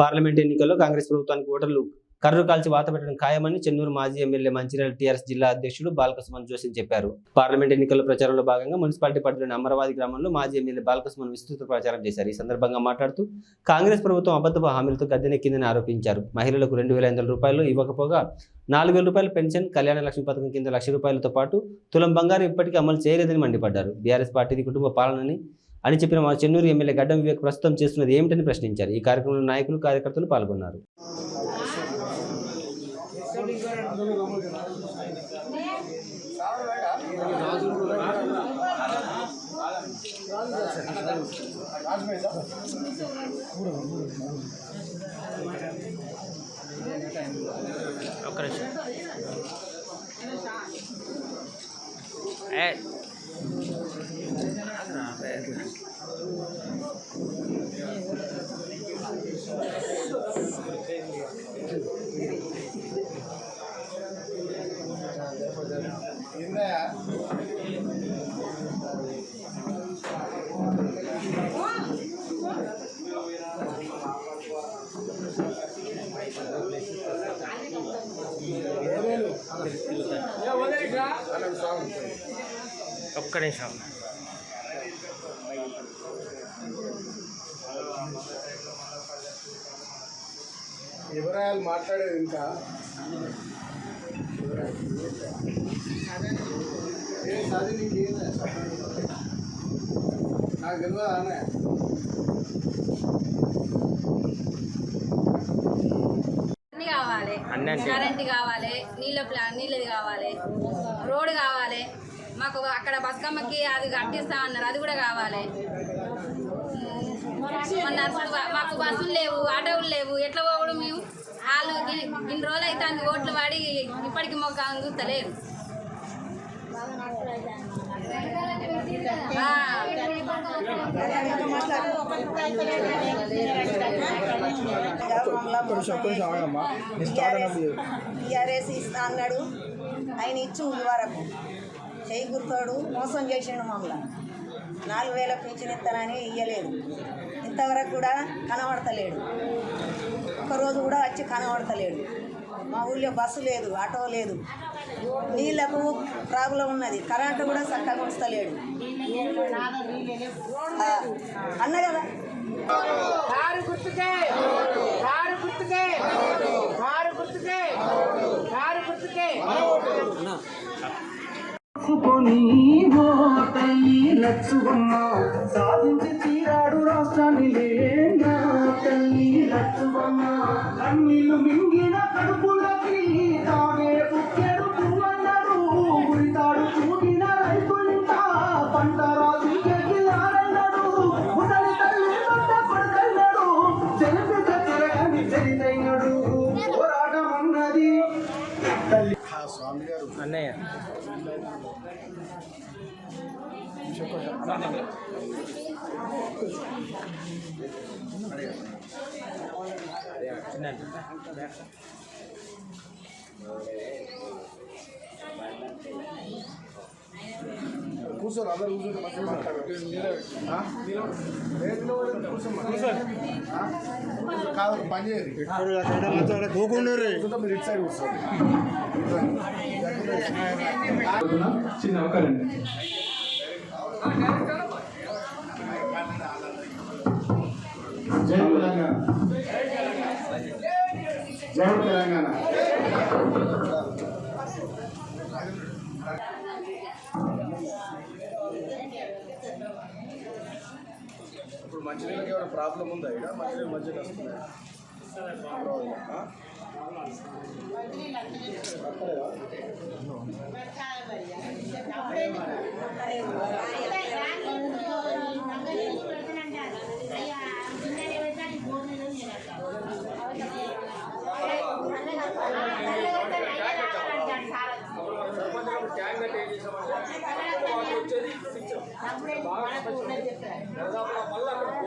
Parliament ఎన్నికల్లో కాంగ్రెస్ ప్రభుత్వానికి ఓటర్లు కర్రు కాల్చి వాత పెట్టడం ఖాయమని చెన్నూరు మాజీ ఎమ్మెల్యే మంచిర్యాల టీఆర్ఎస్ జిల్లా అధ్యక్షుడు బాలకృష్ణ జోషి చెప్పారు. పార్లమెంట్ ఎన్నికల ప్రచారంలో భాగంగా మున్సిపాలిటీ పరిధిలోని అమరవాది గ్రామంలో మాజీ ఎమ్మెల్యే బాలకృష్ణ విస్తృత ప్రచారం చేశారు. ఈ సందర్భంగా మాట్లాడుతూ కాంగ్రెస్ ప్రభుత్వం అబద్ధపు హామీలతో గద్దెనెక్కిందని ఆరోపించారు. మహిళలకు రెండు వేల ఐదు రూపాయలు ఇవ్వకపోగా నాలుగు వేల రూపాయల పెన్షన్ కళ్యాణ లక్ష్మి పథకం కింద లక్ష రూపాయలతో పాటు తులం బంగారం ఇప్పటికీ అమలు చేయలేదని మండిపడ్డారు. బీఆర్ఎస్ పార్టీది కుటుంబ పాలనని అని చెప్పిన మా చెన్నూరు ఎమ్మెల్యే గడ్డం వివేక్ ప్రస్తుతం చేస్తున్నది ఏమిటని ప్రశ్నించారు. ఈ కార్యక్రమంలో నాయకులు కార్యకర్తలు పాల్గొన్నారు. ఒక్క నిమిషం. ఒక్క నిమిషం. వివరాలు మాట్లాడేది ఇంకా? సాది నీకు ఏందా? నాకు తెలియదా అన్న అన్ని కావాలి. అన్ని? కరెంట్ కావాలి నీళ్ళ ప్లా నీళ్ళది కావాలి రోడ్ కావాలి. మాకు అక్కడ బతుకమ్మకి అది కట్టిస్తా అన్నారు అది కూడా కావాలి. మాకు బస్సులు లేవు ఆటోలు లేవు. ఎట్లా పోవడం మేము? వాళ్ళు ఇన్ని రోజులు అయితే అందు ఓట్లు వాడి ఇప్పటికి మొక్క చూస్తలేరు ఆ. టీఆర్ఎస్ ఇస్తా అన్నాడు. ఆయన ఇచ్చి వరకు. చేయి గుర్తోడు మోసం చేసిండు మమ్మల్ని. నాలుగు వేల పింఛన్ ఇస్తానని ఇయ్యలేదు. ఇంతవరకు కూడా కనబడతలేడు. ఒక్కరోజు కూడా వచ్చి కనబడతలేడు. మా ఊళ్ళో బస్సు లేదు ఆటో లేదు. నీళ్ళకు ప్రాబ్లం ఉన్నది. కరెంటు కూడా చక్కగా ఉంచలేడు అన్న కదా కారు గుర్తుకే కారు గుర్తుకే కారు గుర్తుకే కారు గుర్తుకే తల్లి లచ్చువమ్మ సాధించి తీరాడు రాష్ట్రాన్ని లేనా తల్లి లచ్చువమ్మ. కన్నీళ్ళు మింగిన కడుపు చిన్న కూర్చోరు అందరు. ఆ? కాదు పని కూర్చుంటే మీరు ఇటు సైడ్ కూర్చోండి. చిన్న రెండు జై తెలంగాణ. జై తెలంగాణ. ఇప్పుడు మంచినీళ్ళకి ఏమైనా ప్రాబ్లం ఉందా ఇక్కడ? మంచినీళ్ళు మంచిగా ఐదు వందలు వస్తున్నాయి అక్కలేవు. అక్కలేవు. గ్యాస్ కానీ అన్నారు కానీ గ్యాస్ కూడా కట్ అయితే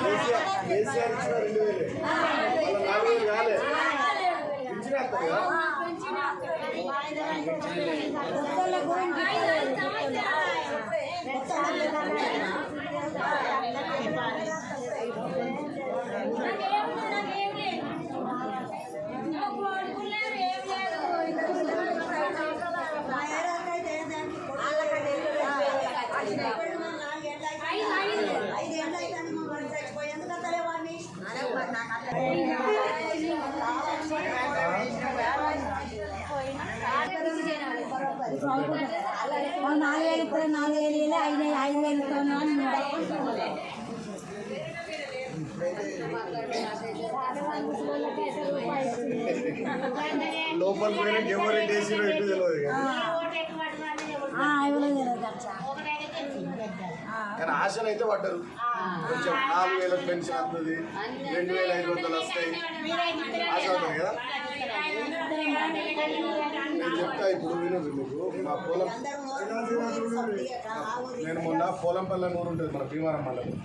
కేసీఆర్ కేసీఆర్ ఇచ్చిన రెండు వేలే వాళ్ళ నాలుగు వేలు కాలే ఇచ్చిన కదా నాలుగు వేలు ఇప్పుడు నాలుగు వేలు ఇవ్వలే, ఐదు ఐదు వేలు ఇస్తాను లోపల ఎవరు డేసీలో తెలియదు కానీ ఆశలు అయితే పడ్డారు కొంచెం నాలుగు వేల పెన్షన్ వస్తుంది రెండు వేల ఐదు వందలు వస్తాయి. ఆశ ఉంటుంది కదా? నేను చెప్తా ఇప్పుడు వినదు మీకు. మా పొలం నేను మొన్న పోలంపల్లి నూరు ఉంటుంది మన భీమారం మండలం.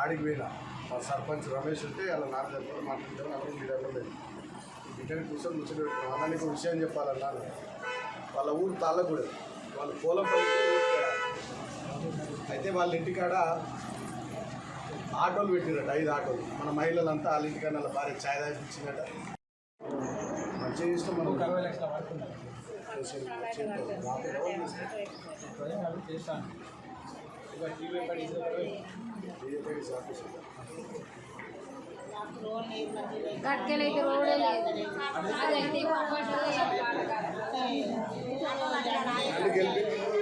ఆడికి పోయినా. మా సర్పంచ్ రమేష్ ఉంటే వాళ్ళ నాన్నగారు కూడా మాట్లాడతారు అప్పుడు మీ దగ్గర లేదు బిడ్డని కూర్చొని ముచ్చట అన్న నీకు విషయం చెప్పాలన్నాను. వాళ్ళ ఊరు తాళ్ళగూడ వాళ్ళు పోలంపల్లి ఊరు తేడా. అయితే వాళ్ళ ఇంటికాడ ఆటోలు పెట్టిరట ఐదు ఆటోలు. మన మహిళలంతా వాళ్ళ ఇంటికాడ వాళ్ళ భార్య ఛాయ్ మంచిగా చేసిన మనం. అరవై లక్షల కట్కెలైతే రోడే లేదు.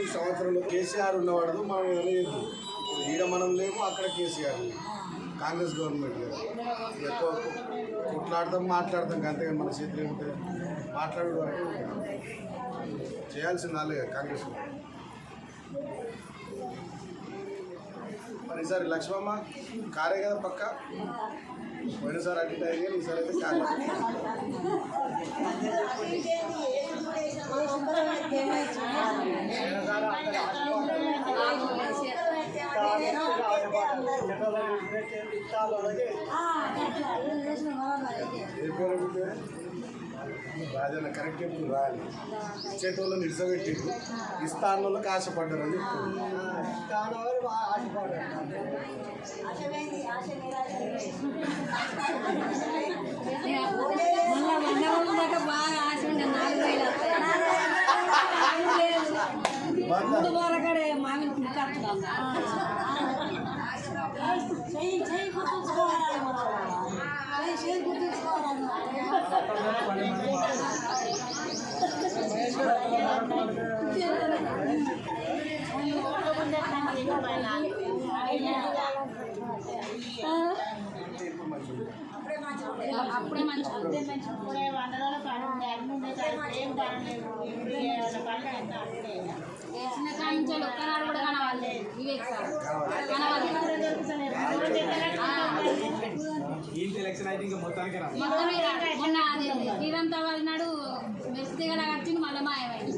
ఈ సంవత్సరంలో కేసీఆర్ ఉన్నవాడు మనం లేదు ఈడ మనం లేము అక్కడ కేసీఆర్ కాంగ్రెస్ గవర్నమెంట్ లేదు. ఎక్కువ కొట్లాడతాం మాట్లాడతాం అంతేగాని మన చేతిలో ఏముంటుంది మాట్లాడడం అంటే చేయాల్సిన వాళ్ళే కాంగ్రెస్ మరి ఈసారి లక్ష్మమ్మ కారే కదా పక్క? పోయినసారి అటు ఇటు ఈసారి అయితే కారే. రాజన్న కరెక్ట్ ఎప్పుడు రాయాలి ఇచ్చేటోళ్ళని నిడిసబెట్టి ఇస్తాన్నోళ్ళకి ఆశపడ్డారు అని చెప్తారు బాగా ఆశ ఉండే నాలుగు వేలు. ముందు బాలకడే మామిడి కుడుకొస్తున్నాం చెయ్యి చెయ్యి గుర్తుంచుకోవాలి చెయ్యి గుర్తుంచుకోవాలి అప్పుడే మంచిగా చిన్న కాయించాలు ఒక్కనాడు కూడా కనవాలి ఇవే సార్ కనవాలి మొన్న అది వాళ్ళనాడు మళ్ళీ మాయమైంది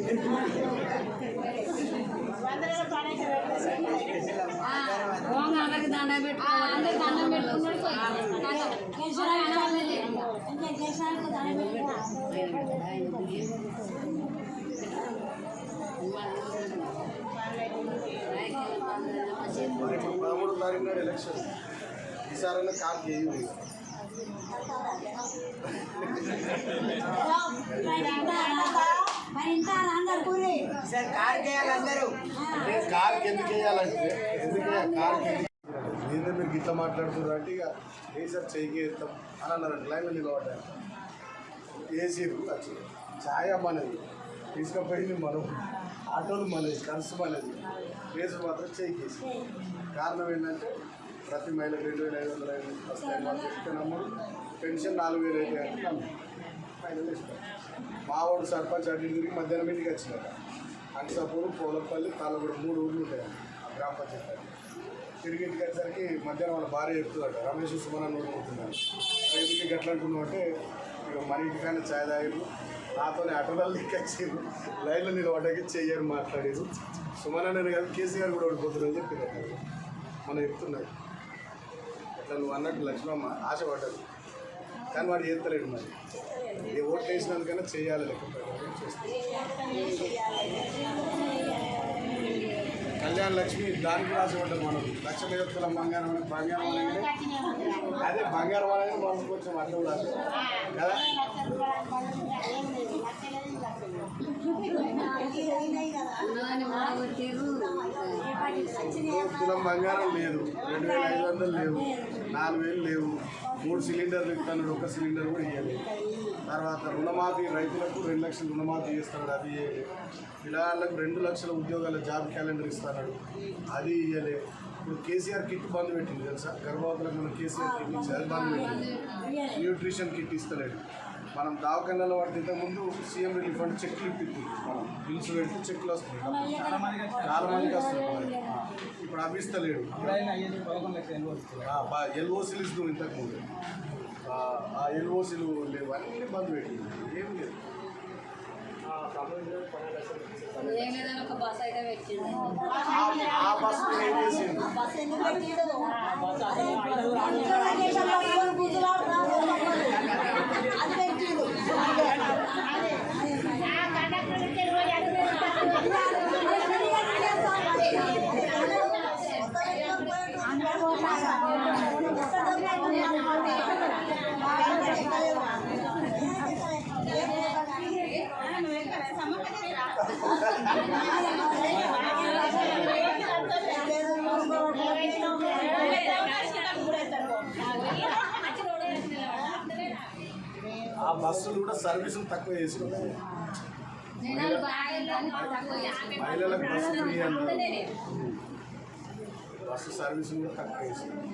పదమూడు తారీఖు నాడు ఎలక్షన్ ఈసారైనా కాల్. చేయాలి మరి ఇంత అందరు. కార్కి ఎందుకు వేయాలంటే ఎందుకు వేయాలి? కార్కి మీరు గిట్ల మాట్లాడుతున్నారు అంటే ఇక ఏ సార్ చెయ్యికి వేస్తాం అని అన్నారు లైన్లో నిలబడ్డారు. ఏసీ వచ్చి ఛాయ మనది. తీసుకుపోయింది మనం. ఆటోలు మనది కన్స్ మనది. కేసు మాత్రం చెయ్యికేసి కారణం ఏంటంటే ప్రతి మహిళకు రెండు వేల ఐదు వందల ఐదు వస్తాయి వాళ్ళు చెప్తే పెన్షన్ నాలుగు వేలు అయితే అంటే నమ్మరు. ఫైనల్ ఇస్తాం మావాడు సర్పంచ్ అటు తిరిగి మధ్యాహ్నం ఇంటికి వచ్చినాక అంకసాపూర్ పోలపల్లి తాళగూడ మూడు ఊర్లు ఉంటాయి. ఆ గ్రామ పంచాయతీ. తిరిగి ఇంటికి వచ్చేసరికి మధ్యాహ్నం వాళ్ళ భార్య చెప్తుందట రమేష్ సుమన్ అని నోడుకుంటున్నాను ఎందుకు ఎట్లా అనుకున్నావు? అంటే ఇక మన ఇంటికైనా ఛాయ్ తాగారు నాతోనే ఆటోలలో ఎక్కిచ్చారు లైన్లో నిలబడ్డాకి చెయ్యరు మాట్లాడారు సుమన్ అనేది కాదు కేసీఆర్ కూడా ఓడిపోతున్నారని చెప్పారు మనం చెప్తున్నాడు అట్లా నువ్వు అన్నట్టు లక్ష్మమ్మ ఆశపడ్డది కానీ వాడు చేస్తలేడు మరి. ఏ ఓట్లు వేసినందుకైనా చేయాలి లెక్క చేస్తాను కళ్యాణ లక్ష్మి దానికి రాసిపడ్డారు మనం లక్ష మీద బంగారం అని బంగారం అనేది అదే బంగారం అనేది మనం కొంచెం అట్లా రాదు కదా? తులం బంగారం లేదు. రెండు వేల ఐదు వందలు లేవు. నాలుగు వేలు లేవు. మూడు సిలిండర్లు ఇస్తాను ఒక సిలిండర్ కూడా ఇవ్వలేదు తర్వాత రుణమాఫీ రైతులకు రెండు లక్షలు రుణమాఫీ చేస్తాడు. అది ఇవ్వలేదు పిల్లలకు రెండు లక్షల ఉద్యోగాల జాబ్ క్యాలెండర్ ఇస్తాడు. అది ఇవ్వలే ఇప్పుడు కేసీఆర్ కిట్ బంద్ పెట్టింది తెలుసా? గర్భవతులకు మనం కేసీఆర్ కిట్ ఇచ్చి అది బంద్ పెట్టింది. న్యూట్రిషన్ కిట్ ఇస్తలేడు. మనం దవాఖానాలో వాటి ఇంతకుముందు సీఎం రిలీఫ్ ఫండ్ చెక్లు ఇప్పింది. మనం బిల్స్ పెడితే చెక్లు వస్తున్నాయి. చాలా మందికి వస్తున్నాయి. ఇప్పుడు అవి ఇస్తలేడు. ఎల్ఓసీలు ఇస్తూ ఇంతకుముందు. ఆ ఎల్ఓసీలు లేవు అన్నీ బంద్ పెట్టింది ఏం లేదు ఒక బస్ అయితే పెట్టిండు ఆ- ఏం చేసింది ఆ బస్సులు కూడా సర్వీసులు తక్కువ చేసుకున్నాయి జనాలు బాగా తక్కువ మహిళలకు బస్సు ఫ్రీ అన్నారు. బస్సు సర్వీసులు కూడా తక్కువ చేసుకున్నాయి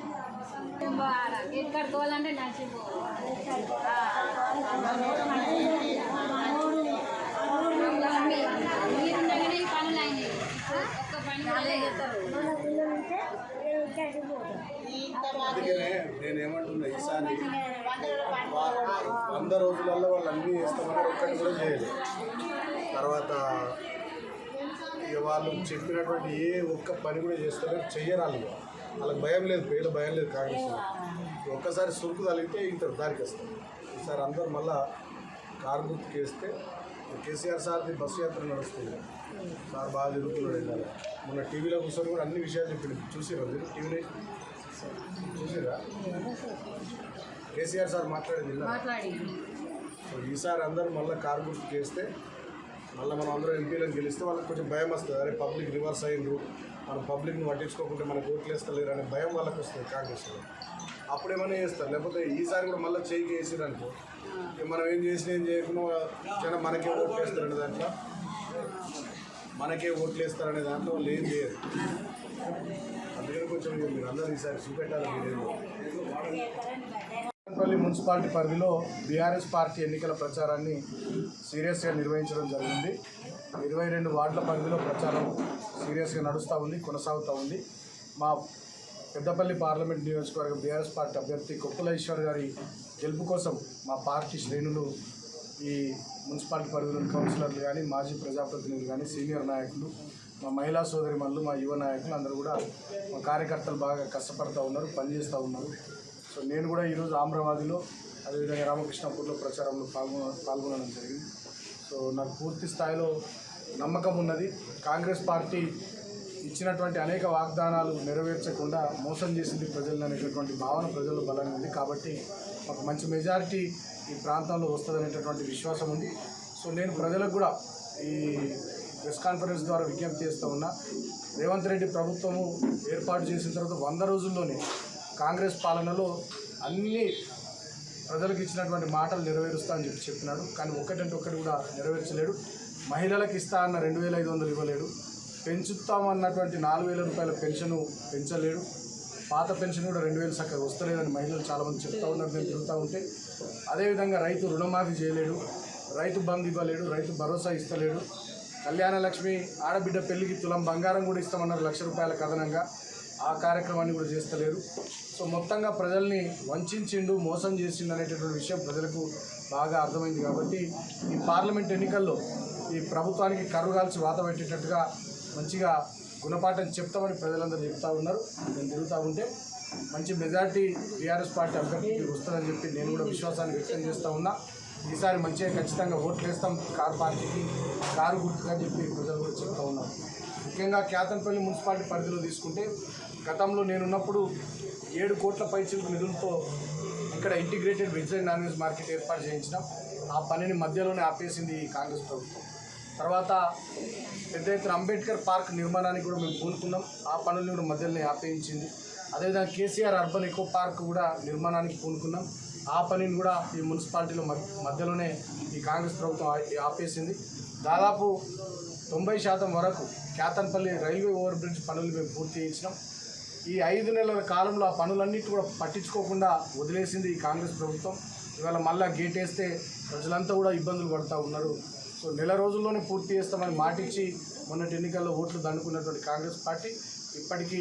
ఎక్కడ పోవాలంటే నడిచిపోవాలి మీరుండగానే ఈ పనులు అయినాయి. ఒక్క పని కూడా లేదు. అందుకనే నేను ఏమంటున్నా ఈసారి వా- వంద రోజులలో వాళ్ళు అన్నీ చేస్తామని ఒక్కటి కూడా చేయలేదు. తర్వాత ఇక వాళ్ళు చెప్పినటువంటి ఏ ఒక్క పని కూడా చేస్తారో చెయ్యరాలి వాళ్ళకి భయం లేదు పేరు భయం లేదు కాంగ్రెస్ ఒక్కసారి సురుకు తగిలితే ఇంత దారికి వస్తారు ఈసారి అందరు మళ్ళా కారు గుర్తుకు వేస్తే కేసీఆర్ సార్ది బస్సు యాత్ర నడుస్తుంది. సార్ బాగా తిరుగుతున్నాడు వెళ్ళాలి మొన్న టీవీలో కూర్చొని కూడా అన్ని విషయాలు చెప్పింది చూసిరా మీరు? టీవీలో? చూసిరా కేసీఆర్ సార్ మాట్లాడేది? మాట్లాడి సో ఈసారి అందరూ మళ్ళీ కారు గుర్తుకు వేస్తే మళ్ళీ మనం అందరం ఎంపీలను గెలిస్తే వాళ్ళకి కొంచెం భయం వస్తుంది. అరే పబ్లిక్ రివర్స్ అయిండ్రు మనం పబ్లిక్ని పట్టించుకోకుంటే మనకు ఓట్లు వేస్తలేరు అనే భయం వాళ్ళకి వస్తుంది కాంగ్రెస్లో. అప్పుడేమైనా చేస్తారు. లేకపోతే ఈసారి కూడా మళ్ళీ చేయికి వేసిరనుకో ఇక మనం ఏం చేసినా ఏం చేయకుండా జనం మనకే ఓట్లు వేస్తారనే దాంట్లో. మనకే ఓట్లు వేస్తారనే దాంట్లో వాళ్ళు ఏం చేయరు. అందుకని కొంచెం మీరు అందరూ ఈసారి చూపెట్టాలి మీరేమో పల్లి మున్సిపాలిటీ పరిధిలో బీఆర్ఎస్ పార్టీ ఎన్నికల ప్రచారాన్ని సీరియస్గా నిర్వహించడం జరిగింది. ఇరవై రెండు వార్డుల పరిధిలో ప్రచారం సీరియస్గా నడుస్తూ ఉంది కొనసాగుతూ ఉంది. మా పెద్దపల్లి పార్లమెంట్ నియోజకవర్గ బీఆర్ఎస్ పార్టీ అభ్యర్థి కొప్పుల ఈశ్వర్ గారి గెలుపు కోసం మా పార్టీ శ్రేణులు ఈ మున్సిపాలిటీ పరిధిలోని కౌన్సిలర్లు కానీ మాజీ ప్రజాప్రతినిధులు కానీ సీనియర్ నాయకులు మా మహిళా సోదరిమణులు మా యువ నాయకులు అందరూ కూడా మా కార్యకర్తలు బాగా కష్టపడుతూ ఉన్నారు పనిచేస్తూ ఉన్నారు. సో నేను కూడా ఈరోజు ఆమ్రాబాద్లో అదేవిధంగా రామకృష్ణపూర్లో ప్రచారంలో పాల్గొన పాల్గొనడం జరిగింది. సో నాకు పూర్తి స్థాయిలో నమ్మకం ఉన్నది. కాంగ్రెస్ పార్టీ ఇచ్చినటువంటి అనేక వాగ్దానాలు నెరవేర్చకుండా మోసం చేసింది ప్రజలు అనేటటువంటి భావన ప్రజల్లో బలంగా ఉంది. కాబట్టి ఒక మంచి మెజారిటీ ఈ ప్రాంతంలో వస్తుందనేటటువంటి విశ్వాసం ఉంది. సో నేను ప్రజలకు కూడా ఈ ప్రెస్ కాన్ఫరెన్స్ ద్వారా విజ్ఞప్తి చేస్తూ ఉన్నా. రేవంత్ రెడ్డి ప్రభుత్వము ఏర్పాటు చేసిన తర్వాత వంద రోజుల్లోనే కాంగ్రెస్ పాలనలో అన్ని ప్రజలకు ఇచ్చినటువంటి మాటలు నెరవేరుస్తా అని చెప్పి చెప్పినాడు. కానీ ఒకటంటే ఒకటి కూడా నెరవేర్చలేడు. మహిళలకు ఇస్తా అన్న రెండు వేల ఐదు వందలు ఇవ్వలేడు. పెంచుతామన్నటువంటి నాలుగు వేల రూపాయల పెన్షన్ పెంచలేడు. పాత పెన్షన్ కూడా రెండు వేలు చక్కగా వస్తలేదని మహిళలు చాలామంది చెప్తా ఉన్నారు. నేను తిరుగుతూ ఉంటే. అదేవిధంగా రైతు రుణమాఫీ చేయలేడు. రైతు బంద్ ఇవ్వలేడు. రైతు భరోసా ఇస్తలేడు. కళ్యాణ లక్ష్మి ఆడబిడ్డ పెళ్ళికి తులం బంగారం కూడా ఇస్తామన్నారు లక్ష రూపాయల కథనంగా. ఆ కార్యక్రమాన్ని కూడా చేస్తలేరు. సో మొత్తంగా ప్రజల్ని వంచిండు మోసం చేసిండు అనేటటువంటి విషయం ప్రజలకు బాగా అర్థమైంది కాబట్టి ఈ పార్లమెంట్ ఎన్నికల్లో ఈ ప్రభుత్వానికి కరుగాల్సి కాల్చి వాత పెట్టేటట్టుగా మంచిగా గుణపాఠం చెప్తామని ప్రజలందరూ చెప్తా ఉన్నారు. నేను తిరుగుతూ ఉంటే మంచి మెజార్టీ బీఆర్ఎస్ పార్టీ అభ్యర్థికి వస్తుందని చెప్పి నేను కూడా విశ్వాసాన్ని వ్యక్తం చేస్తూ ఉన్నా. ఈసారి మంచిగా ఖచ్చితంగా ఓట్లు వేస్తాం. కారు పార్టీకి కారు గుర్తుగా చెప్పి ప్రజలు కూడా చెప్తా ఉన్నారు. ముఖ్యంగా కేతన్పల్లి మున్సిపాలిటీ పరిధిలో తీసుకుంటే గతంలో నేనున్నప్పుడు ఏడు కోట్ల పైచిలకు నిధులతో ఇక్కడ integrated veg and non veg market ఏర్పాటు చేయించినాం. ఆ పనిని మధ్యలోనే ఆపేసింది ఈ కాంగ్రెస్ ప్రభుత్వం. తర్వాత పెద్ద ఎత్తున అంబేద్కర్ పార్క్ నిర్మాణానికి కూడా మేము పూనుకున్నాం. ఆ పనుల్ని కూడా మధ్యలోనే ఆపేయించింది. అదేవిధంగా కేసీఆర్ అర్బన్ ఎకో పార్క్ కూడా నిర్మాణానికి పూనుకున్నాం. ఆ పనిని కూడా ఈ మున్సిపాలిటీలో మధ్య- మధ్యలోనే ఈ కాంగ్రెస్ ప్రభుత్వం ఆపేసింది. దాదాపు తొంభై శాతం వరకు కేతన్పల్లి రైల్వే ఓవర్ బ్రిడ్జ్ పనులు మేము పూర్తి చేయించినాం. ఈ ఐదు నెలల కాలంలో ఆ పనులన్నిటి కూడా పట్టించుకోకుండా వదిలేసింది ఈ కాంగ్రెస్ ప్రభుత్వం. ఇవాళ మళ్ళీ గేట్ వేస్తే ప్రజలంతా కూడా ఇబ్బందులు పడుతూ ఉన్నారు. సో నెల రోజుల్లోనే పూర్తి చేస్తామని మాటిచ్చి మొన్నటి ఎన్నికల్లో ఓట్లు దండుకున్నటువంటి కాంగ్రెస్ పార్టీ ఇప్పటికీ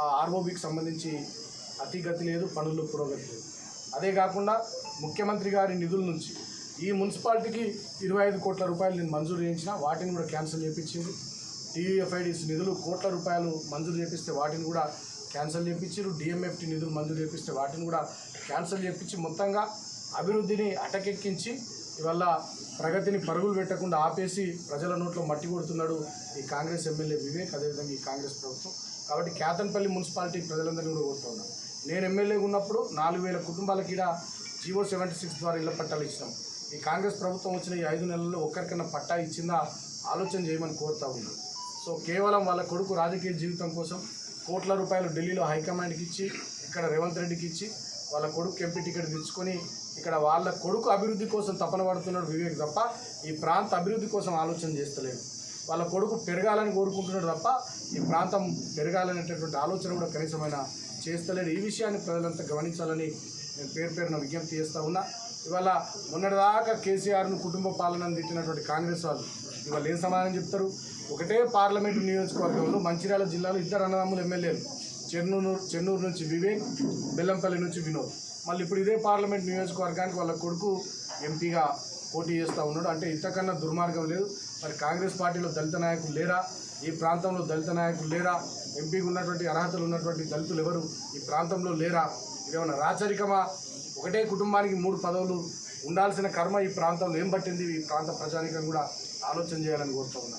ఆ ఆర్ఓబికి సంబంధించి అతిగతి లేదు పనులు పురోగతి లేదు. అదే కాకుండా ముఖ్యమంత్రి గారి నిధుల నుంచి ఈ మున్సిపాలిటీకి ఇరవై ఐదు కోట్ల రూపాయలు నేను మంజూరు చేయించిన వాటిని కూడా క్యాన్సిల్ చేయించింది టీయూఎఫ్ఐడిస్ నిధులు కోట్ల రూపాయలు మంజూరు చేపిస్తే వాటిని కూడా క్యాన్సిల్ చేయించారు డిఎంఎఫ్టీ నిధులు మంజూరు చేపిస్తే వాటిని కూడా క్యాన్సిల్ చేయించి మొత్తంగా అభివృద్ధిని అటకెక్కించి ఇవల్ల ప్రగతిని పరుగులు పెట్టకుండా ఆపేసి ప్రజల నోట్లో మట్టి కొడుతున్నాడు ఈ కాంగ్రెస్ ఎమ్మెల్యే వివేక్. అదేవిధంగా ఈ కాంగ్రెస్ ప్రభుత్వం. కాబట్టి కేతన్పల్లి మున్సిపాలిటీ ప్రజలందరినీ కూడా కోరుతున్నాను నేను ఎమ్మెల్యేగా ఉన్నప్పుడు నాలుగు వేల కుటుంబాలకి ఈడ జీవో సెవెంటీ సిక్స్ ద్వారా ఇళ్ళ పట్టాలు ఇచ్చినాం. ఈ కాంగ్రెస్ ప్రభుత్వం వచ్చిన ఈ ఐదు నెలల్లో ఒక్కరికన్నా పట్టా ఇచ్చిందా? ఆలోచన చేయమని కోరుతా ఉన్నాను సో కేవలం వాళ్ళ కొడుకు రాజకీయ జీవితం కోసం కోట్ల రూపాయలు ఢిల్లీలో హైకమాండ్కి ఇచ్చి ఇక్కడ రేవంత్ రెడ్డికి ఇచ్చి వాళ్ళ కొడుకు ఎంపీ టికెట్ తెచ్చుకొని ఇక్కడ వాళ్ళ కొడుకు అభివృద్ధి కోసం తపన పడుతున్నాడు వివేక్ తప్ప ఈ ప్రాంత అభివృద్ధి కోసం ఆలోచన చేస్తలేడు వాళ్ళ కొడుకు పెరగాలని కోరుకుంటున్నాడు తప్ప ఈ ప్రాంతం పెరగాలనేటటువంటి ఆలోచన కూడా కనీసమైన చేస్తలేడు ఈ విషయాన్ని ప్రజలంతా గమనించాలని నేను పేరు పేరున విజ్ఞప్తి చేస్తూ ఉన్నా. ఇవాళ మొన్నటిదాకా కేసీఆర్ను కుటుంబ పాలనను తిట్టినటువంటి కాంగ్రెస్ వాళ్ళు ఇవాళ ఏం సమాధానం చెప్తారు? ఒకటే పార్లమెంటు నియోజకవర్గంలో మంచిర్యాల జిల్లాలో ఇద్దరు అన్నదమ్ములు ఎమ్మెల్యేలు. చెన్నూరు చెన్నూరు నుంచి వివేక్ బెల్లంపల్లి నుంచి వినోద్. మళ్ళీ ఇప్పుడు ఇదే పార్లమెంట్ నియోజకవర్గానికి వాళ్ళ కొడుకు ఎంపీగా పోటీ చేస్తూ ఉన్నాడు. అంటే ఇంతకన్నా దుర్మార్గం లేదు. మరి కాంగ్రెస్ పార్టీలో దళిత నాయకులు లేరా? ఈ ప్రాంతంలో దళిత నాయకులు లేరా? ఎంపీకి ఉన్నటువంటి అర్హతలు ఉన్నటువంటి దళితులు ఎవరు? ఈ ప్రాంతంలో లేరా? ఇదేమన్నా రాచరికమా? ఒకటే కుటుంబానికి మూడు పదవులు ఉండాల్సిన కర్మ ఈ ప్రాంతంలో ఏం పట్టింది? ఈ ప్రాంత ప్రజానికం కూడా ఆలోచన చేయాలని కోరుతా